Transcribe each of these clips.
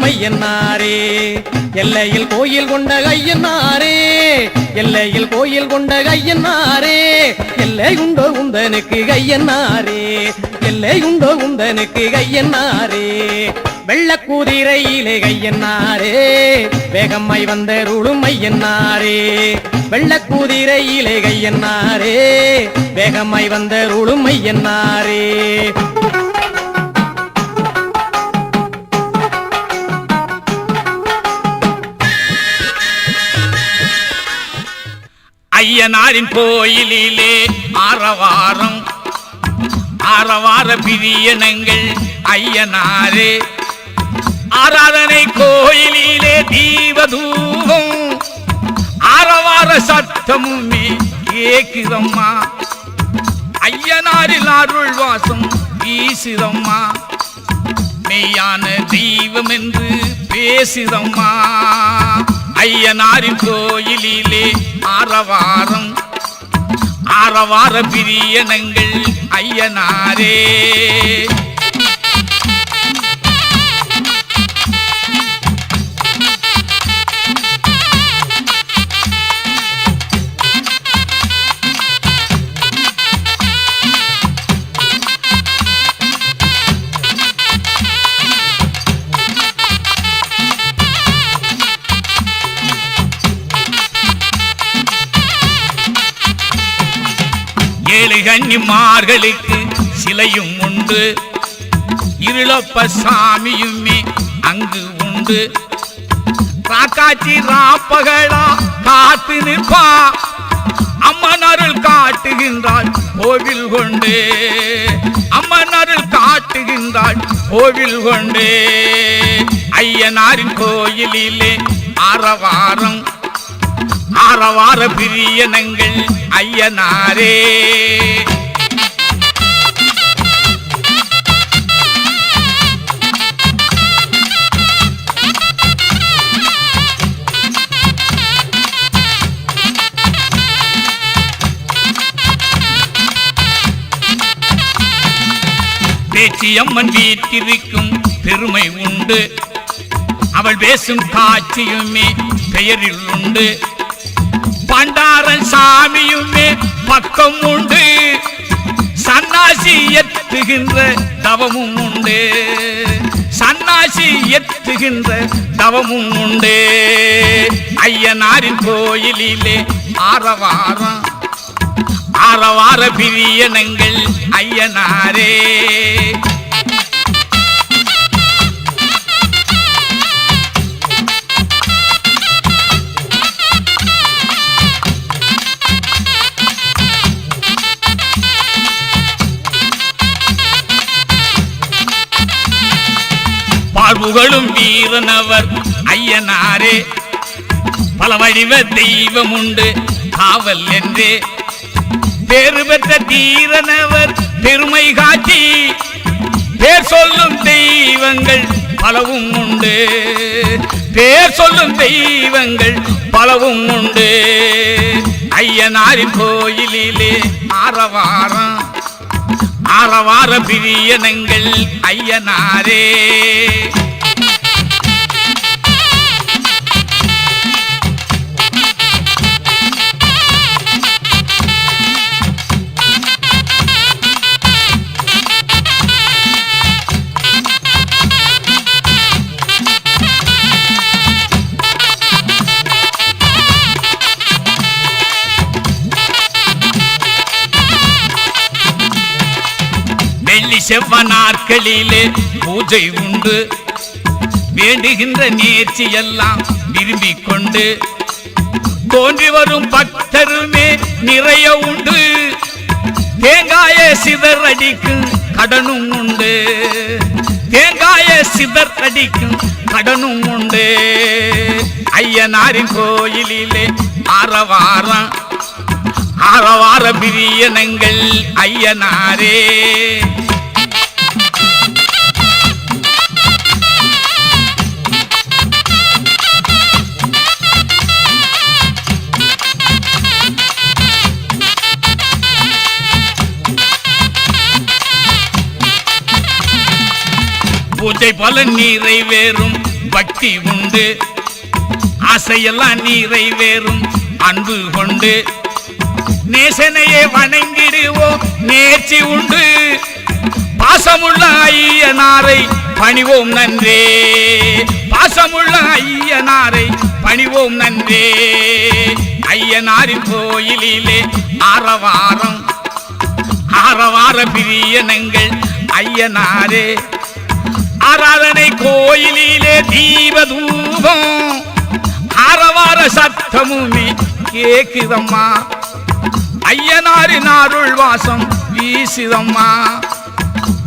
வந்த எல்லையில் கோயில் கொண்ட கையன்னாரே எல்லையில் கோயில் கொண்ட கையன்னாரே எல்லை உண்டோ உந்தனுக்கு கையன்னாரே எல்லை உண்டோ உந்தனுக்கு கையன்னாரே வெள்ள குதிரையிலே கையன்னாரே வேகம்மை வந்த ருளுமையன்னாரே வெள்ள குதிரையிலே கையன்னாரே வேகம்மை வந்த ருளுமையன்னாரே ஐயனாரின் கோயிலிலே ஆரவாரம். ஆரவார பிரியனங்கள் ஐயனாரே. ஆராதனை கோயிலிலே தீபதூபம். ஆரவார சத்தமுமே கேக்குதம்மா. ஐயனாரில் அருள் வாசம் வீசுதம்மா. மெய்யான தெய்வம் என்று பேசுதம்மா. ஐயனாரின் கோயிலிலே ஆரவாரம். ஆரவார பிரியனங்கள் ஐயனாரே. ஏழு கன்னிமார்களுக்கு சிலையும் உண்டு. இருளப்ப சாமியுமே அங்கு உண்டு. ராக்காச்சி ராப்பகடா காத்து நிற்பா. அம்மன் அருள் காட்டுகின்றாள் கோவில் கொண்டு. அம்மன் அருள் காட்டுகின்றாள் கோவில் கொண்டு. ஐயனாரின் கோயிலிலே ஆரவாரம் ஆரவார பிரியனங்கள் ஐயனாரே. பேச்சியம்மன் வீட்டிற்கும் பெருமை உண்டு. அவள் பேசும் காட்சியுமே பெயரில் உண்டு. பண்டாரன் சாமியுமே பக்கம் உண்டு. சன்னாசி எத்துகின்ற தவமும் உண்டு. சன்னாசி எத்துகின்ற தவமும் உண்டு. ஐயனாரின் கோயிலிலே ஆரவாரம். ஆரவார பிரியனங்கள் ஐயனாரே. வாழ்வுகளும் வீரனவர் ஐயனாரே. பல வடிவ தெய்வம் உண்டு காவல் என்றே. பேறு பெற்ற தீரனவர் பெருமை காட்சி பேர் சொல்லும் தெய்வங்கள் பலவும் உண்டு. பேர் சொல்லும் தெய்வங்கள் பலவும் உண்டு. ஐயனாரின் கோயிலிலே ஆரவாரம் ஆரவார பிரியனங்கள் ஐயனாரே. செவ்வ நாட்களிலே பூஜை உண்டு. வேண்டுகின்ற நேர்ச்சி எல்லாம் விரும்பி கொண்டு தோன்றி வரும் பக்தருமே நிறைய உண்டு. தேங்காய சிதர் அடிக்கும் கடனும் உண்டு. தேங்காய சிதர் அடிக்கும் கடனும் உண்டு. ஐயனாரின் கோயிலிலே ஆரவாரம் ஆரவார பிரியனங்கள் ஐயனாரே. பூஜை பல நிறைவேறும் பக்தி உண்டு. ஆசையெல்லாம் நிறைவேறும் அன்பு கொண்டு. நேசனையே வணங்கிடுவோம் நேர்ச்சி உண்டு. பாசமுள்ள ஐயனாரை பணிவோம் நன்றே. பாசமுள்ள ஐயனாரை பணிவோம் நன்றே. ஐயனாரின் கோயிலிலே ஆரவாரம் ஆரவார பிரியனங்கள் ஐயனாரே. ஆராதனை கோயிலிலே தீபதூபம். ஆரவார சத்தமுமே கேக்குதம்மா. ஐயனாரின் அருள் வாசம் வீசுதம்மா.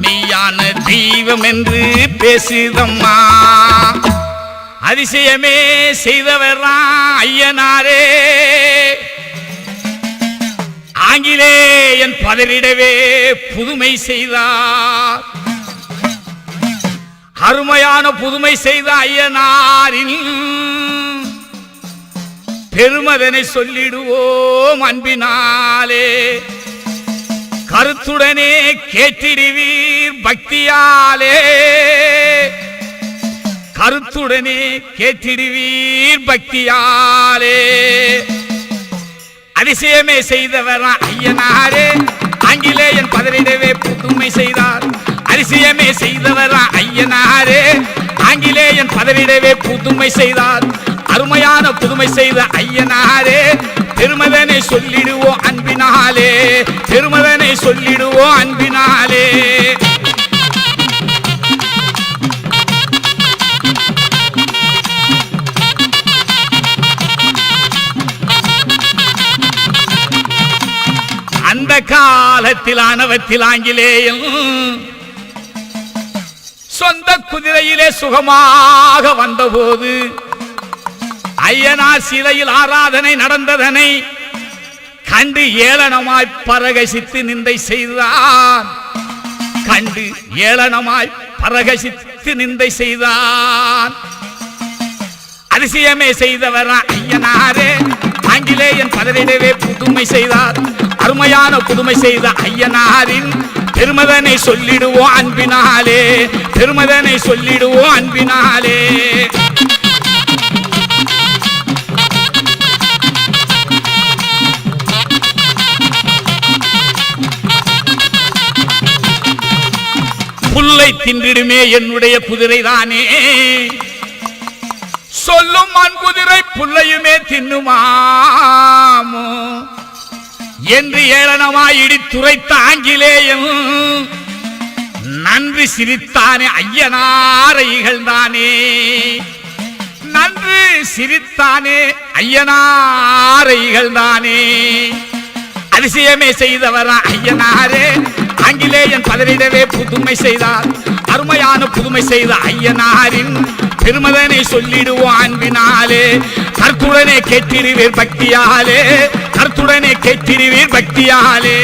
நீயான தெய்வம் என்று பேசுதம்மா. அதிசயமே செய்தவர்ரா ஐயனாரே. ஆங்கிலேயன் பதறிடவே புதுமை செய்தார். அருமையான புதுமை செய்த ஐயனாரின் பெருமதனை சொல்லிடுவோம் அன்பினாலே. கருத்துடனே கேட்டிடுவீர் பக்தியாலே. கருத்துடனே கேட்டிடுவீர் பக்தியாலே. அதிசயமே செய்தவரா ஐயனாரே. ஆங்கிலேயன் பதறிடவே புதுமை செய்தார். அதிசயமே செய்தவரா ஐயனாரே ஆங்கிலேயன் பதவியிடவே புதுமை செய்தார். அருமையான புதுமை செய்த ஐயனாரே திருமதனை சொல்லிடுவோம் அன்பினாலே திருமதனை சொல்லிடுவோம் அன்பினாலே. அந்த காலத்தில் ஆணவத்தில் ஆங்கிலேயம் சொந்த குதிரையிலே சுகமாக வந்தபோது ஐயனார் சிலையில் ஆராதனை நடந்ததனை கண்டு ஏளனமாய் பரகசித்து நிந்தை செய்தான். கண்டு ஏளனமாய் பரகசித்து நிந்தை செய்தான். அதிசயமே செய்தவர் ஐயனாரே ஆங்கிலேயன் பதவிடவே புதுமை செய்தார். அருமையான புதுமை செய்த ஐயனாரின் திருமதனை சொல்லிடுவோம் அன்பினாலே திருமதனை சொல்லிடுவோம் அன்பினாலே. புல்லை தின்றிடுமே என்னுடைய குதிரை தானே சொல்லும் மண் குதிரை புல்லையுமே தின்னுமாமோ. என்று ஏளனமாய் இடித்துரைத்த ஆங்கிலேயம் நன்றி சிரித்தானே ஐயனாரை இகழ்ந்தானே. நன்று சிரித்தானே ஐயனாரை இகழ்ந்தானே. அதிசயமே செய்தவரா ஐயனாரே. ஆங்கிலேயன் பதறிடவே புதுமை செய்தார். அருமையான புதுமை செய்த ஐயனாரின் பெருமதனை சொல்லிடுவோம் அன்பினாலே. கருத்துடனே கேட்டிருவீர் பக்தியாலே. கருத்துடனே கேட்டிருவீர் பக்தியாலே.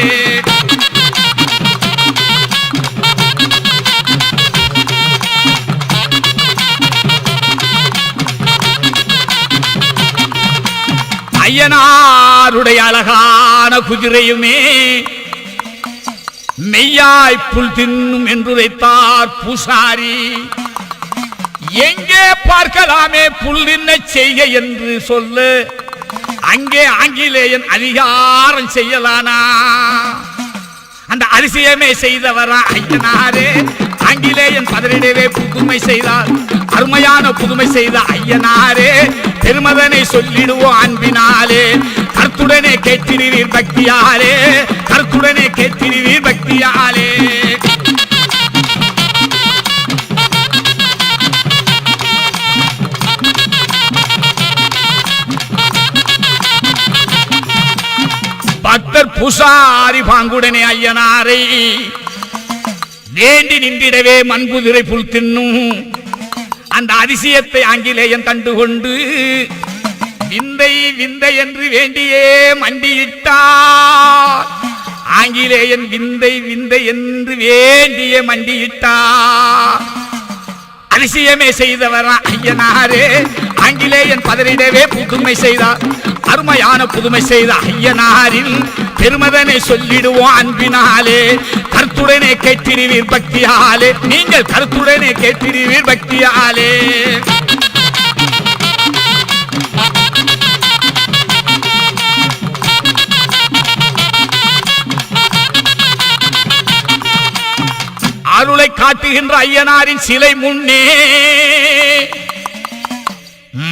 ஐயனாருடைய அழகான குதிரையுமே மெய்யாய் புல் தின்னும் என்றுரைத்தார் பூசாரி. எங்கே பார்க்கலாமே புல் தின்ன செய்ய என்று சொல்லு. அங்கே ஆங்கிலேயன் அதிகாரம் செய்யலானா? அந்த அதிசயமே செய்தவரா ஐயனாரே? ஆங்கிலேயன் பதறிடவே புதுமை செய்தார். அருமையான புதுமை செய்த ஐயனாரே. பெருமதனை சொல்லிடுவோம் அன்பினாலே. கருத்துடனே கேட்டிருவீர் பக்தியாலே. கருத்துடனே கேட்டிருவீர் பக்தியாலே. முசாரி பாங்குடனே ஐயனாரை. வேண்டி நின்றிடவே மண்புதிரை புல் தின்னும். அந்த அதிசயத்தை ஆங்கிலேயன் கண்டுகொண்டு விந்தை விந்தை என்று வேண்டியே மண்டியிட்டார். ஆங்கிலேயன் விந்தை விந்தை என்று வேண்டியே மண்டியிட்டார். அதிசயமே செய்தவரா ஐயனாரே. ஆங்கிலேயன் பதறிடவே புதுமை செய்தார். அருமையான புதுமை செய்த ஐயனாரின் பெருமதனை சொல்லிடுவோம் அன்பினாலே. கருத்துடனே கேட்டிருவீர் பக்தியாலே. நீங்கள் கருத்துடனே கேட்டிருவீர் பக்தியாலே. காட்டுகின்ற ஐயனாரின் சிலை முன்னே.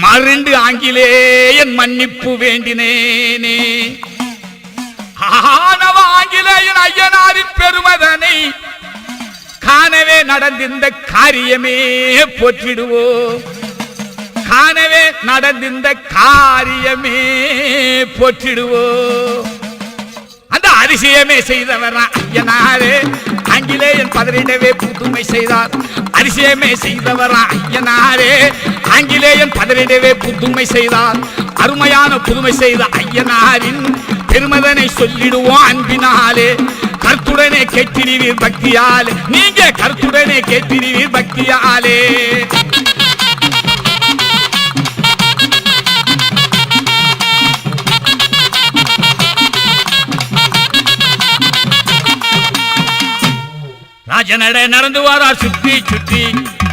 மருண்டு ஆங்கிலேயன் மன்னிப்பு வேண்டினேனே. ஆனவ ஆங்கிலேயன் ஐயனாரின் பெருமதனை காணவே நடந்திருந்த காரியமே போற்றிடுவோம் காணவே நடந்திருந்த காரியமே போற்றிடுவோம் அந்த அதிசயமே செய்தவர் ஐயனாரே. ஆங்கிலேயன் பதறிடவே புதுமை செய்தார். அதிசயமே செய்தவர் ஐயனாரே. ஆங்கிலேயன் பதறிடவே புதுமை செய்தார். அருமையான புதுமை செய்த ஐயனாரின் பெருமதனை சொல்லிடுவோம் அன்பினாலே. கருத்துடனே கேட்டிருவீர் பக்தியாலே. நீங்க கருத்துடனே கேட்டிருவீர் பக்தியாலே. ராஜநட நடந்து வாரார் சுற்றி சுற்றி.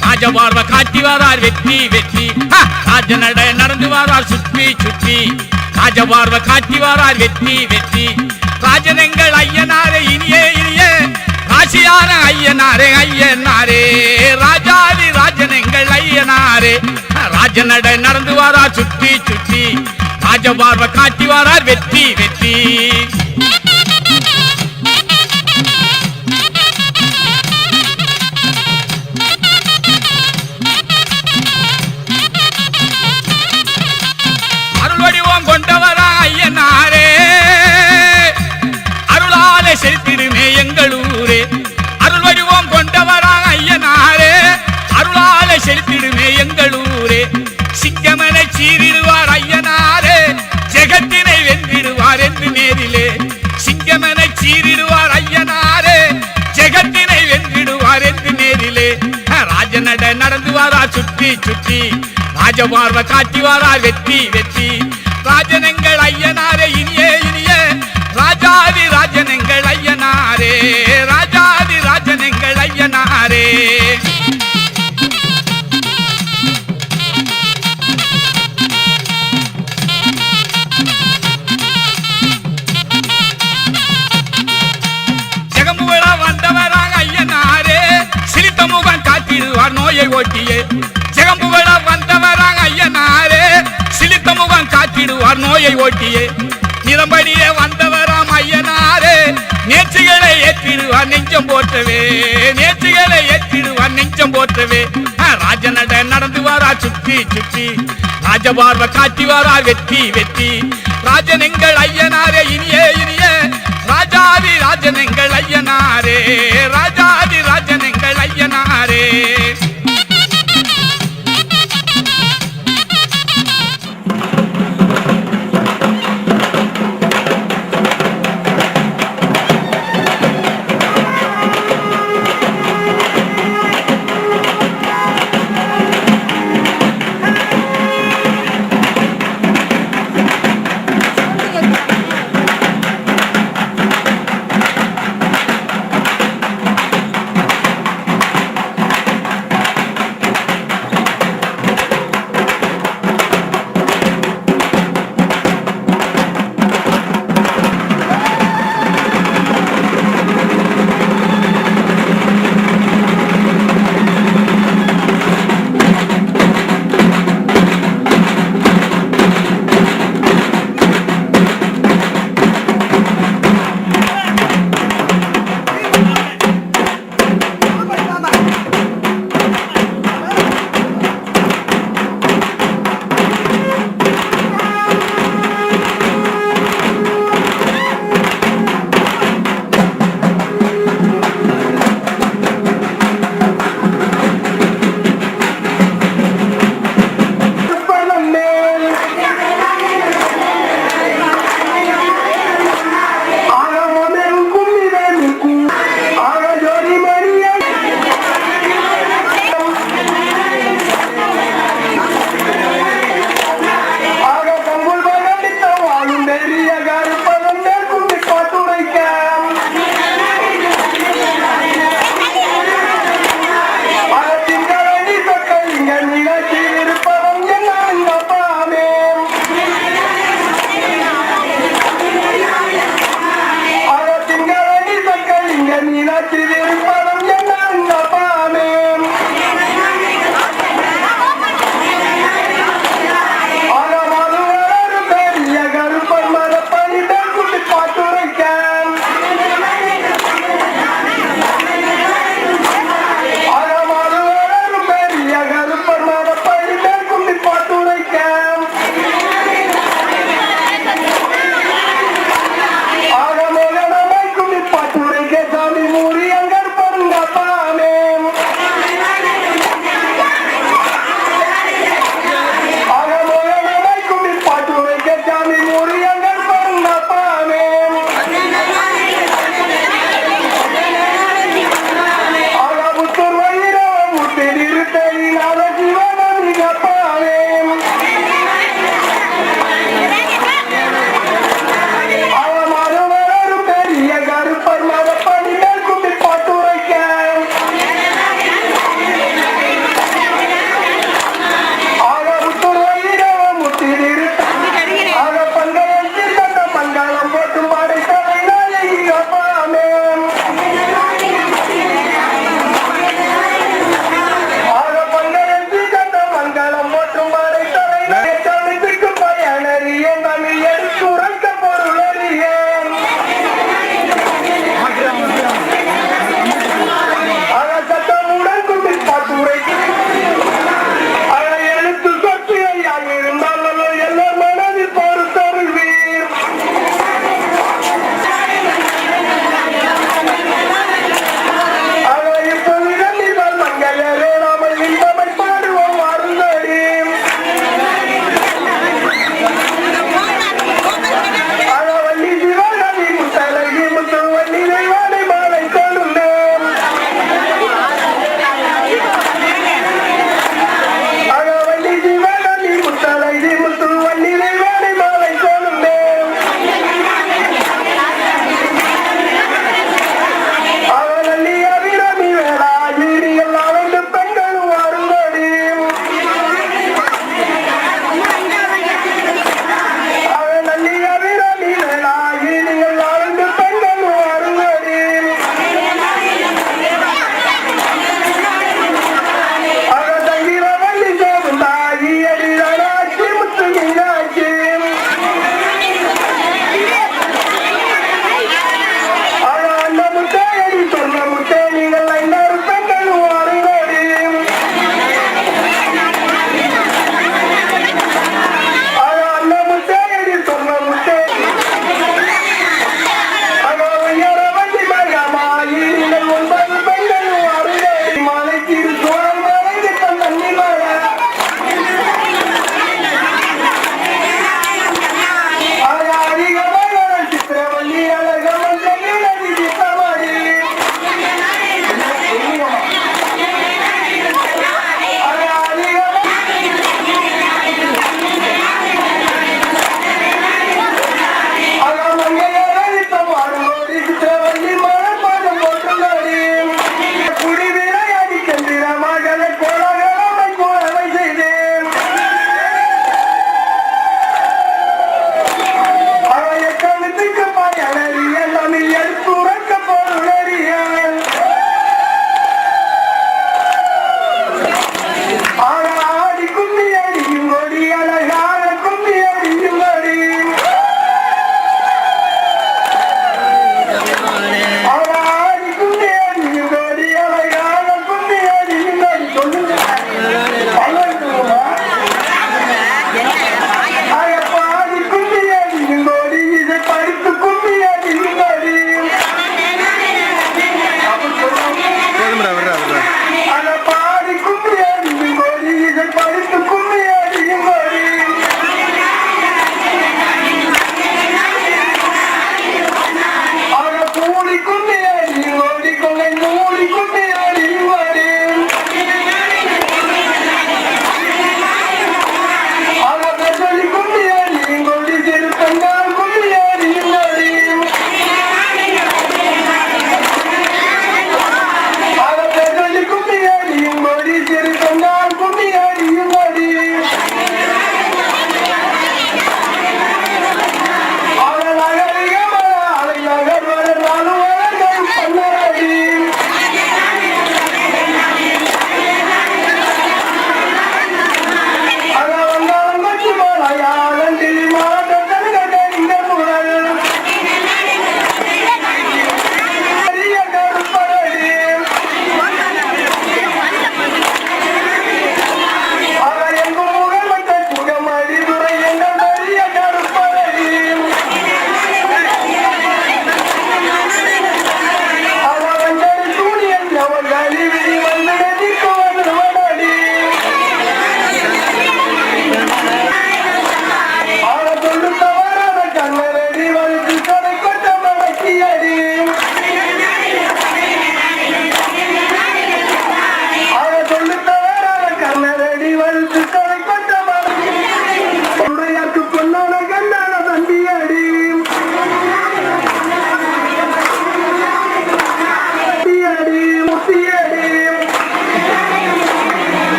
ராஜபார்வ காட்டி வாரார் வெற்றி வெற்றி. ராஜ நடை நடந்து வாரார் சுற்றி சுற்றி. ராஜபார்வ காட்டி வாரார் வெற்றி வெற்றி. ராஜனங்கள் ஐயனாரே இனியே இனியே. ராசியான ஐயனாரே ஐயனாரே. ராஜாதி ராஜனங்கள் ஐயனாரே. ராஜ நடை நடந்து வாரார் சுற்றி சுற்றி. ராஜபார்வ காட்டி வாரார் வெற்றி வெற்றி. செலுத்திடுமே எங்களூரே அருள் வடிவம் கொண்டவராக ஐயனாரே. அருளால செலுத்திடுமே எங்களூரே சிங்கமனை சீரிடுவார் ஐயனாரே. ஜெகத்தினை வென்றிடுவார் என்று நேரிலே. சிங்கமனை சீரிடுவார் ஐயனாரே. ஜெகத்தினை வென்றிடுவார் என்று நேரிலே. ராஜநட நடந்து வாரா சுற்றி சுற்றி. ராஜபார்வ காட்டி வெற்றி வெற்றி. ராஜனங்கள் ஐயனாரே இனியே இனிய. ராஜாதி ஐயனாரே ராஜாதி ராஜன் எங்கள் ஐயனாரே நோயை ஓட்டியே ஜெகம்புகளா வந்தவராங்க ஐயனாரே சிலித்த முகம் காத்திடுவார் நோயை ஓட்டியே நிலம்படியே வந்த ஏற்றிடுவார் நெஞ்சம் போற்றவே. நேற்றுகளை ஏற்றிடுவார் நெஞ்சம் போற்றவே. ஆ, ராஜநட நடந்து வாரா சுத்தி சுத்தி ராஜபார்வ காட்டி வாரா வெற்றி வெற்றி. ராஜனெங்கள் ஐயனாரே இனியே இனிய. ராஜாதி ராஜனெங்கள் ஐயனாரே. ராஜாதி ராஜனெங்கள் ஐயனாரே.